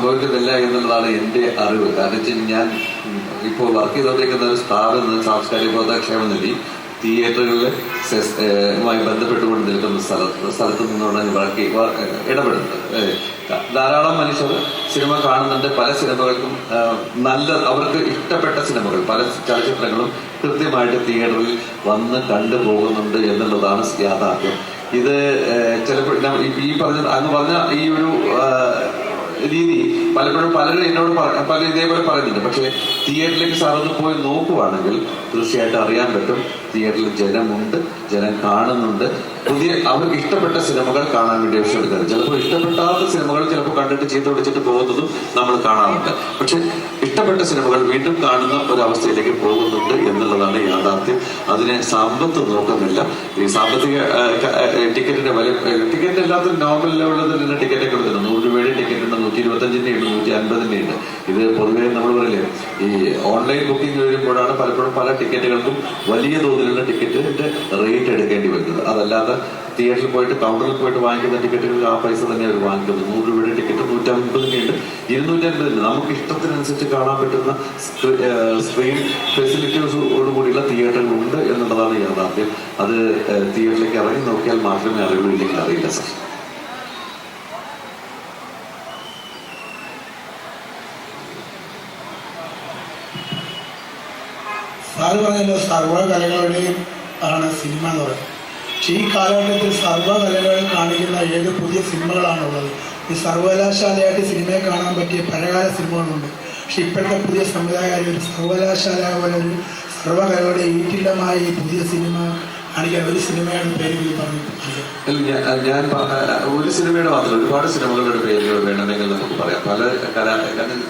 സംഭവിക്കുന്നില്ല എന്നുള്ളതാണ് എന്റെ അറിവ്. കാരണം ഞാൻ ഇപ്പോൾ വർക്ക് ചെയ്തുകൊണ്ടിരിക്കുന്ന ഒരു സ്ഥാപനം സാംസ്കാരിക ബോധക്ഷേമ നിധി തിയേറ്ററുകളിൽ മായി ബന്ധപ്പെട്ടുകൊണ്ട് നിൽക്കുന്ന സ്ഥലത്ത് സ്ഥലത്ത് നിന്നുകൊണ്ട് വർക്ക് ഇടപെടുന്നത്. ധാരാളം മനുഷ്യർ സിനിമ കാണുന്നുണ്ട്. പല സിനിമകൾക്കും നല്ല അവർക്ക് ഇഷ്ടപ്പെട്ട സിനിമകൾ പല ചലച്ചിത്രങ്ങളും കൃത്യമായിട്ട് തിയേറ്ററിൽ വന്ന് കണ്ടു പോകുന്നുണ്ട് എന്നുള്ളതാണ് യാഥാർത്ഥ്യം. ഇത് ചിലപ്പോൾ ഈ- പറഞ്ഞ അങ്ങ് പറഞ്ഞ ഈ ഒരു രീതി പലപ്പോഴും പലരും എന്നോട് പല ഇതേപോലെ പറയുന്നുണ്ട്. പക്ഷെ തിയേറ്ററിലേക്ക് സാർ ഒന്ന് പോയി നോക്കുവാണെങ്കിൽ തീർച്ചയായിട്ടും അറിയാൻ പറ്റും. തിയേറ്ററിൽ ജനമുണ്ട് ജനം കാണുന്നുണ്ട്. പുതിയ അവർക്ക് ഇഷ്ടപ്പെട്ട സിനിമകൾ കാണാൻ വേണ്ടി ആവശ്യമെടുക്കുന്നത് ചിലപ്പോൾ ഇഷ്ടപ്പെട്ടാത്ത സിനിമകൾ ചിലപ്പോൾ കണ്ടിട്ട് ചീത്ത വിളിച്ചിട്ട് പോകുന്നതും നമ്മൾ കാണാറുണ്ട്. പക്ഷെ ഇഷ്ടപ്പെട്ട സിനിമകൾ വീണ്ടും കാണുന്ന ഒരവസ്ഥയിലേക്ക് പോകുന്നുണ്ട് എന്നുള്ളതാണ് യാഥാർത്ഥ്യം. അതിനെ സമ്പത്ത് നോക്കുന്നില്ല. ഈ സാമ്പത്തിക ടിക്കറ്റിന്റെ വില ടിക്കറ്റ് എല്ലാത്തിനും നോർമൽ ലെവലിൽ തന്നെ ടിക്കറ്റ് കൊടുക്കുന്നു നൂറ് രൂപയുടെ ടിക്കറ്റ് നൂറ്റി ഇരുപത്തഞ്ചിന്റെ ഉണ്ട് നൂറ്റി അൻപതിന്റെ ഉണ്ട് ഇത് പൊതുവേ നമ്മൾ പറയില്ലേ ഈ ഓൺലൈൻ ബുക്കിംഗ് വരുമ്പോഴാണ് പലപ്പോഴും പല ടിക്കറ്റുകൾക്കും വലിയ തോതിലുള്ള ടിക്കറ്റിന്റെ റേറ്റ് എടുക്കേണ്ടി വരുന്നത്. അതല്ലാതെ തിയേറ്ററിൽ പോയിട്ട് കൗണ്ടറിൽ പോയിട്ട് വാങ്ങിക്കുന്ന ടിക്കറ്റുകൾ ആ പൈസ തന്നെ അവർ വാങ്ങിക്കുന്നത്. നൂറ് രൂപയുടെ ടിക്കറ്റ് നൂറ്റമ്പതിനുണ്ട് ഉണ്ട് ഇരുന്നൂറ്റി അൻപതിന് നമുക്ക് ഇഷ്ടത്തിനനുസരിച്ച് കാണാൻ പറ്റുന്ന സ്ക്രീൻ ഫെസിലിറ്റീസോട് കൂടിയുള്ള തിയേറ്ററുകൾ ഉണ്ട് എന്നുള്ളതാണ് യാഥാർത്ഥ്യം. അത് തിയേറ്ററിലേക്ക് ഇറങ്ങി നോക്കിയാൽ മാത്രമേ അറിയുള്ളൂ ഇല്ലെങ്കിൽ അറിയില്ല സാർ സാറ് പറഞ്ഞല്ലോ സർവകലകളുടെയും ആണ് സിനിമ എന്ന് പറയുന്നത്. പക്ഷേ ഈ കാലഘട്ടത്തിൽ സർവകലകൾ കാണിക്കുന്ന ഏത് പുതിയ സിനിമകളാണുള്ളത്? ഈ സർവകലാശാലയായിട്ട് സിനിമയെ കാണാൻ പറ്റിയ പഴയകാല സിനിമകളുണ്ട്. പക്ഷെ ഇപ്പോഴത്തെ പുതിയ സംവിധായകർ ഒരു സർവകലാശാല പോലെ ഒരു സർവകലയുടെ ഈറ്റില്ലമായ ഈ പുതിയ സിനിമ കാണിക്കാൻ ഒരു സിനിമയുടെ പേര് പറഞ്ഞു ഞാൻ ഒരു സിനിമയുടെ മാത്രം ഒരുപാട് സിനിമകളുടെ പേരുകൾ വേണമെങ്കിൽ നമുക്ക് പറയാം. പല കലാ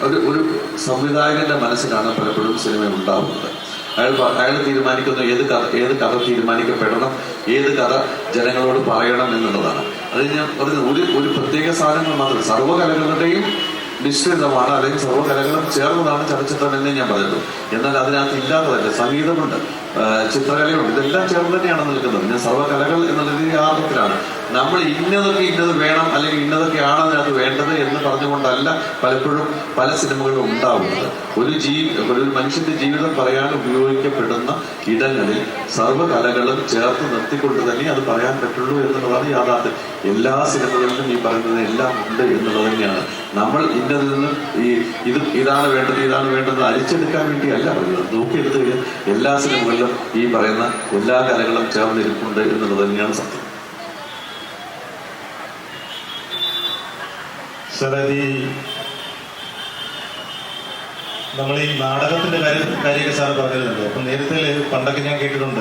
ഒരു ഒരു സംവിധായകന്റെ മനസ്സിലാണ് പലപ്പോഴും സിനിമ ഉണ്ടാവുന്നത്. അയാൾ അയാൾ തീരുമാനിക്കുന്നു ഏത് കഥ ഏത് കഥ തീരുമാനിക്കപ്പെടണം ഏത് കഥ ജനങ്ങളോട് പറയണം എന്നുള്ളതാണ്. അത് ഞാൻ പറഞ്ഞു ഒരു ഒരു പ്രത്യേക സാധനങ്ങൾ മാത്രം സർവകലകളുടെയും മിശ്രിതമാണ് അല്ലെങ്കിൽ സർവകലകളും ചേർന്നതാണ് ചലച്ചിത്രം എന്നേ ഞാൻ പറയുന്നു എന്നാൽ അതിനകത്ത് ഇല്ലാത്തതല്ല സംഗീതമുണ്ട് ചിത്രകലയുണ്ട് ഇതെല്ലാം ചേർന്ന് തന്നെയാണ് നിൽക്കുന്നത്. ഞാൻ സർവകലകൾ എന്നുള്ളത് ഈ ആർദ്രത്തിലാണ് നമ്മൾ ഇന്നതൊക്കെ ഇന്നത് വേണം അല്ലെങ്കിൽ ഇന്നതൊക്കെയാണ് അതിനകത്ത് വേണ്ടത് എന്ന് പറഞ്ഞുകൊണ്ടല്ല പലപ്പോഴും പല സിനിമകളും ഉണ്ടാവുന്നത്. ഒരു ജീവി ഒരു മനുഷ്യന്റെ ജീവിതം പറയാൻ ഉപയോഗിക്കപ്പെടുന്ന ഇടങ്ങളിൽ സർവകലകളും ചേർത്ത് നിർത്തിക്കൊണ്ട് തന്നെ അത് പറയാൻ പറ്റുള്ളൂ എന്നുള്ളതാണ് യാഥാർത്ഥ്യം. എല്ലാ സിനിമകളിലും ഈ പറയുന്നത് എല്ലാം ഉണ്ട് എന്നുള്ളത് തന്നെയാണ്. നമ്മൾ ഇന്നതിൽ നിന്ന് ഈ ഇത് ഇതാണ് വേണ്ടത് ഇതാണ് വേണ്ടത് അരിച്ചെടുക്കാൻ വേണ്ടിയല്ല പറയുന്നത്. നോക്കിയെടുത്ത് എല്ലാ സിനിമകളിലും ഈ പറയുന്ന എല്ലാ കലകളും ചേർന്നിരിപ്പുണ്ട് എന്നുള്ളത് തന്നെയാണ് സത്യം. ഈ നമ്മൾ ഈ നാടകത്തിന്റെ കാര്യം കാര്യമൊക്കെ സാർ പറഞ്ഞിരുന്നുണ്ട് അപ്പം നേരത്തെ പണ്ടൊക്കെ ഞാൻ കേട്ടിട്ടുണ്ട്.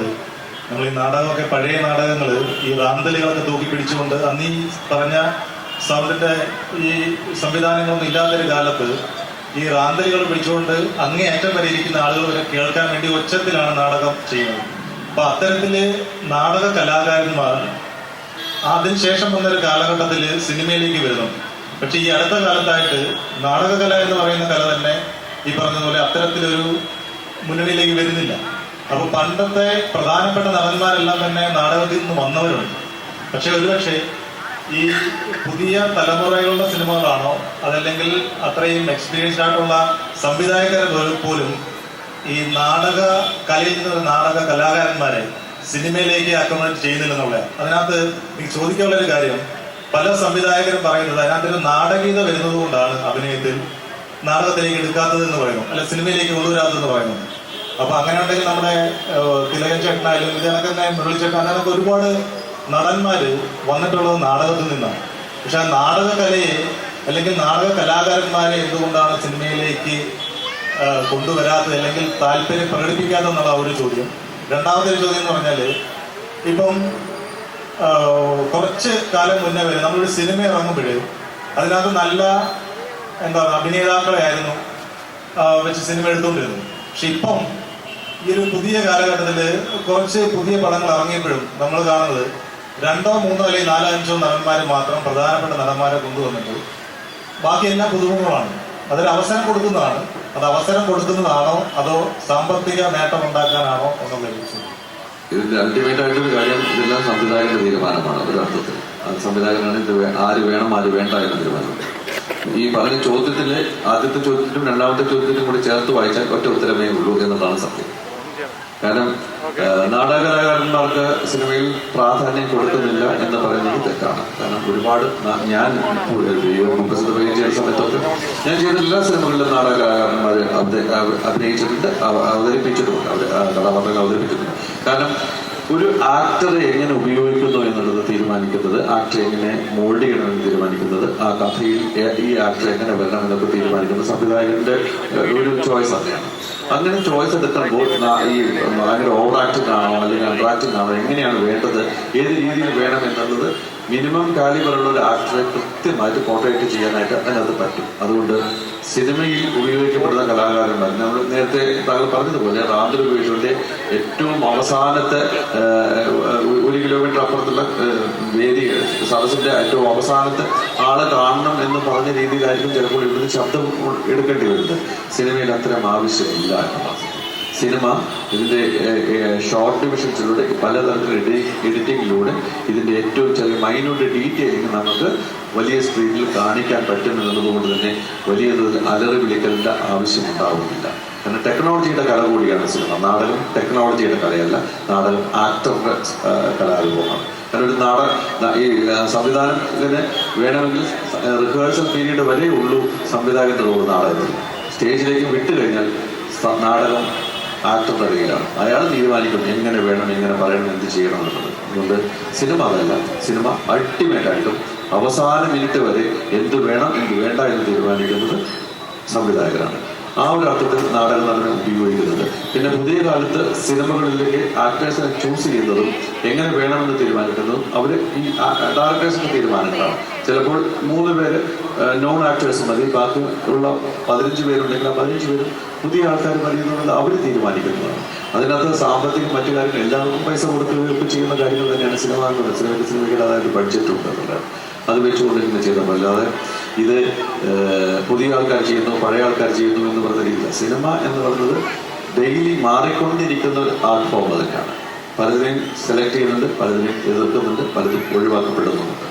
നമ്മൾ ഈ നാടകമൊക്കെ പഴയ നാടകങ്ങൾ ഈ റാന്തലുകളൊക്കെ തൂക്കി പിടിച്ചുകൊണ്ട് അന്ന് ഈ പറഞ്ഞ സൗണ്ടിന്റെ ഈ സംവിധാനങ്ങളൊന്നും ഇല്ലാത്തൊരു കാലത്ത് ഈ റാന്തലുകൾ പിടിച്ചുകൊണ്ട് അങ്ങേയറ്റം വരെ ഇരിക്കുന്ന ആളുകൾ വരെ കേൾക്കാൻ വേണ്ടി ഒച്ചത്തിലാണ് നാടകം ചെയ്യുന്നത്. അപ്പൊ അത്തരത്തിൽ നാടക കലാകാരന്മാർ അതിനുശേഷം വന്നൊരു കാലഘട്ടത്തിൽ സിനിമയിലേക്ക് വരുന്നു. പക്ഷെ ഈ അടുത്ത കാലത്തായിട്ട് നാടകകല എന്ന് പറയുന്ന കല തന്നെ ഈ പറഞ്ഞതുപോലെ അത്തരത്തിലൊരു മുന്നണിയിലേക്ക് വരുന്നില്ല. അപ്പൊ പണ്ടത്തെ പ്രധാനപ്പെട്ട നടന്മാരെല്ലാം തന്നെ നാടകത്തിൽ നിന്ന് വന്നവരുണ്ട്. പക്ഷെ ഒരുപക്ഷെ ഈ പുതിയ തലമുറകളുടെ സിനിമകളാണോ അതല്ലെങ്കിൽ അത്രയും എക്സ്പീരിയൻസ്ഡ് ആയിട്ടുള്ള സംവിധായകർ പോലും ഈ നാടക കലയിൽ നിന്ന് നാടക കലാകാരന്മാരെ സിനിമയിലേക്ക് അക്കോമഡേറ്റ് ചെയ്യുന്നില്ലെന്നുള്ള അതിനകത്ത് എനിക്ക് ചോദിക്കാനുള്ള ഒരു കാര്യം പല സംവിധായകരും പറയുന്നത് അതിനകത്തൊരു നാടകീയത വരുന്നത് കൊണ്ടാണ് അഭിനയത്തിൽ നാടകത്തിലേക്ക് എടുക്കാത്തത് എന്ന് പറയുന്നു. അല്ല സിനിമയിലേക്ക് കൊണ്ടുവരാത്തതെന്ന് പറയുന്നു. അപ്പൊ അങ്ങനെ ഉണ്ടെങ്കിൽ നമ്മുടെ തിലകൻ ചേട്ടനായാലും ഇതിനൊക്കെ തന്നെ മുരളി ചേട്ടൻ അങ്ങനെയൊക്കെ ഒരുപാട് നടന്മാര് വന്നിട്ടുള്ളത് നാടകത്തിൽ നിന്നാണ്. പക്ഷെ ആ നാടകകലയെ അല്ലെങ്കിൽ നാടക കലാകാരന്മാരെ എന്തുകൊണ്ടാണ് സിനിമയിലേക്ക് കൊണ്ടുവരാത്തത് അല്ലെങ്കിൽ താല്പര്യം പ്രകടിപ്പിക്കാത്തത് എന്നുള്ള ഒരു ചോദ്യം. രണ്ടാമത്തെ ചോദ്യം എന്ന് പറഞ്ഞാൽ ഇപ്പം കുറച്ച് കാലം മുന്നേ വരെ നമ്മളൊരു സിനിമ ഇറങ്ങുമ്പോഴേ അതിനകത്ത് നല്ല എന്താ അഭിനേതാക്കളെ ആയിരുന്നു വെച്ച് സിനിമ എടുത്തുകൊണ്ടിരുന്നത്. പക്ഷെ ഇപ്പം ഈ ഒരു പുതിയ കാലഘട്ടത്തിൽ കുറച്ച് പുതിയ പടങ്ങൾ ഇറങ്ങിയപ്പോഴും നമ്മൾ കാണുന്നത് രണ്ടോ മൂന്നോ അല്ലെങ്കിൽ നാലോ അഞ്ചോ നടന്മാർ മാത്രം പ്രധാനപ്പെട്ട നടന്മാരെ കൊണ്ടുവന്നിട്ട് ബാക്കി എല്ലാം പുതുമുഖങ്ങളാണ്. അതൊരു അവസരം കൊടുക്കുന്നതാണ്. അത് അവസരം കൊടുക്കുന്നതാണോ അതോ സാമ്പത്തിക നേട്ടം ഉണ്ടാക്കാനാണോ എന്നുള്ളത് ചോദ്യം. ഇതിന്റെ അൾട്ടിമേറ്റ് ആയിട്ടൊരു കാര്യം ഇതെല്ലാം സംവിധായകന്റെ തീരുമാനമാണ്. ഒരു അർത്ഥത്തിൽ. സംവിധായകനാണ് ഇത് ആര് വേണം ആര് വേണ്ട എന്ന തീരുമാനം. ഈ പറഞ്ഞ ചോദ്യത്തിലെ ആദ്യത്തെ ചോദ്യത്തിനും രണ്ടാമത്തെ ചോദ്യത്തിനും കൂടി ചേർത്ത് വായിച്ചാൽ ഒറ്റ ഉത്തരമേ ഉള്ളൂ എന്നുള്ളതാണ് സത്യം. കാരണം ഏഹ്, നാടകകലാകാരന്മാർക്ക് സിനിമയിൽ പ്രാധാന്യം കൊടുക്കുന്നില്ല എന്ന് പറയുന്നത് തെറ്റാണ്. കാരണം ഒരുപാട് ഞാൻ മുമ്പ് ചെയ്ത സമയത്തൊക്കെ ഞാൻ ചെയ്ത എല്ലാ സിനിമകളിലും നാടകകലാകാരന്മാർ അഭിനയിച്ചിട്ടുണ്ട് അവതരിപ്പിച്ചിട്ടുണ്ട് അവർ കഥാപാത്രങ്ങൾ അവതരിപ്പിച്ചിട്ടുണ്ട്. കാരണം ഒരു ആക്ടറെ എങ്ങനെ ഉപയോഗിക്കുന്നു എന്നുള്ളത് തീരുമാനിക്കുന്നത് ആക്ടറെ എങ്ങനെ മോൾഡ് ചെയ്യണമെന്ന് തീരുമാനിക്കുന്നത് ആ കഥയിൽ ഈ ആക്ടർ എങ്ങനെ വരണം എന്നൊക്കെ തീരുമാനിക്കുന്നത് സംവിധായകന്റെ ഒരു ചോയ്സ് തന്നെയാണ്. അങ്ങനെ ചോയ്സ് എടുക്കുമ്പോൾ ഈ ഭയങ്കര ഓവർ ആക്ടിംഗ് ആണോ അല്ലെങ്കിൽ അണ്ടർ ആക്ടിംഗ് ആണോ എങ്ങനെയാണ് വേണ്ടത് ഏത് രീതിയിൽ വേണം എന്നുള്ളത് മിനിമം കാലിബറുള്ള ഒരു ആക്ടറെ കൃത്യമായിട്ട് പോർട്രേറ്റ് ചെയ്യാനായിട്ട് അതിനകത്ത് പറ്റും. അതുകൊണ്ട് സിനിമയിൽ ഉപയോഗിക്കപ്പെടുന്ന കലാകാരന്മാർ. നമ്മൾ നേരത്തെ താങ്കൾ പറഞ്ഞതുപോലെ റാന്തൽ ഉപയോഗിച്ചുകൊണ്ട് ഏറ്റവും അവസാനത്തെ ഒരു കിലോമീറ്റർ അപ്പുറത്തുള്ള വേദി സദസ്സിന്റെ ഏറ്റവും അവസാനത്തെ ആളെ കാണണം എന്ന് പറഞ്ഞ രീതിയിലായിരിക്കും ചിലപ്പോൾ ഇവിടുന്ന് ശബ്ദം എടുക്കേണ്ടി വരുന്നത്. സിനിമയിൽ അത്തരം ആവശ്യമില്ല എന്നുള്ളത് സിനിമ ഇതിന്റെ ഷോർട്ട് ഡിവിഷൻസിലൂടെ പലതരത്തിലുള്ള എഡി എഡിറ്റിങ്ങിലൂടെ ഇതിന്റെ ഏറ്റവും ചെറിയ മൈന്യൂട്ട് ഡീറ്റെയിലിംഗ് നമുക്ക് വലിയ സ്ക്രീനിൽ കാണിക്കാൻ പറ്റും തന്നെ വലിയ തോതിൽ അലറി വിളിക്കലിന്റെ ആവശ്യമുണ്ടാവുന്നില്ല. കാരണം ടെക്നോളജിയുടെ കല കൂടിയാണ് സിനിമ. നാടകം ടെക്നോളജിയുടെ കലയല്ല. നാടകം ആക്ടറുടെ കലാരൂപമാണ്. കാരണം ഒരു നാടക ഈ സംവിധാനത്തിന് വേണമെങ്കിൽ റിഹേഴ്സൽ പീരീഡ് വരെ ഉള്ളൂ സംവിധായകന്റെ റോൾ നാടകത്തിൽ. സ്റ്റേജിലേക്ക് വിട്ടു കഴിഞ്ഞാൽ നാടകം ആക്ടറുടെ കയ്യിലാണ് അയാൾ തീരുമാനിക്കും എങ്ങനെ വേണം എങ്ങനെ പറയണം എന്ത് ചെയ്യണം എന്നുള്ളത്. അതുകൊണ്ട് സിനിമ അതല്ല. സിനിമ അൾട്ടിമേറ്റ് ആയിട്ടും അവസാന മിനിറ്റ് വരെ എന്ത് വേണം എന്ത് വേണ്ട എന്ന് തീരുമാനിക്കുന്നത് സംവിധായകരാണ്. ആ ഒരു അർത്ഥത്തിൽ നാടക നടനം ഉപയോഗിക്കുന്നത്. പിന്നെ പുതിയ കാലത്ത് സിനിമകളിലേക്ക് ആക്ടേഴ്സിനെ ചൂസ് ചെയ്യുന്നതും എങ്ങനെ വേണമെന്ന് തീരുമാനിക്കുന്നതും അവർ ഈ ഡയറക്ടേഴ്സിന്റെ തീരുമാനങ്ങളാണ് ചിലപ്പോൾ മൂന്ന് പേര് നോൺ ആക്ടേഴ്സ് മതി ബാക്കി ഉള്ള പതിനഞ്ച് പേരുണ്ടെങ്കിൽ ആ പതിനഞ്ച് പേരും പുതിയ ആൾക്കാർ മതി എന്നുള്ളത് അവർ തീരുമാനിക്കുന്നതാണ്. അതിനകത്ത് സാമ്പത്തിക മറ്റു കാര്യങ്ങൾ എല്ലാവർക്കും പൈസ കൊടുക്കുകയൊക്കെ ചെയ്യുന്ന കാര്യങ്ങൾ തന്നെയാണ് സിനിമ എന്ന് സിനിമയ്ക്ക് സിനിമയ്ക്ക് അതായത് ബഡ്ജറ്റ് ഉണ്ട് അത് വെച്ചുകൊണ്ട് ഇങ്ങനെ ചെയ്താൽ അല്ലാതെ ഇത് പുതിയ ആൾക്കാർ ചെയ്യുന്നു പഴയ ആൾക്കാർ ചെയ്യുന്നു എന്ന് പറഞ്ഞിരിക്കില്ല സിനിമ എന്ന് പറയുന്നത് ഡെയിലി മാറിക്കൊണ്ടിരിക്കുന്ന ഒരു ആർട്ട് ഫോം തന്നെയാണ് പലതിനെയും സെലക്ട് ചെയ്യുന്നുണ്ട് പലതിനെയും എതിർക്കുന്നുണ്ട് പലതും ഒഴിവാക്കപ്പെടുന്നുമുണ്ട്.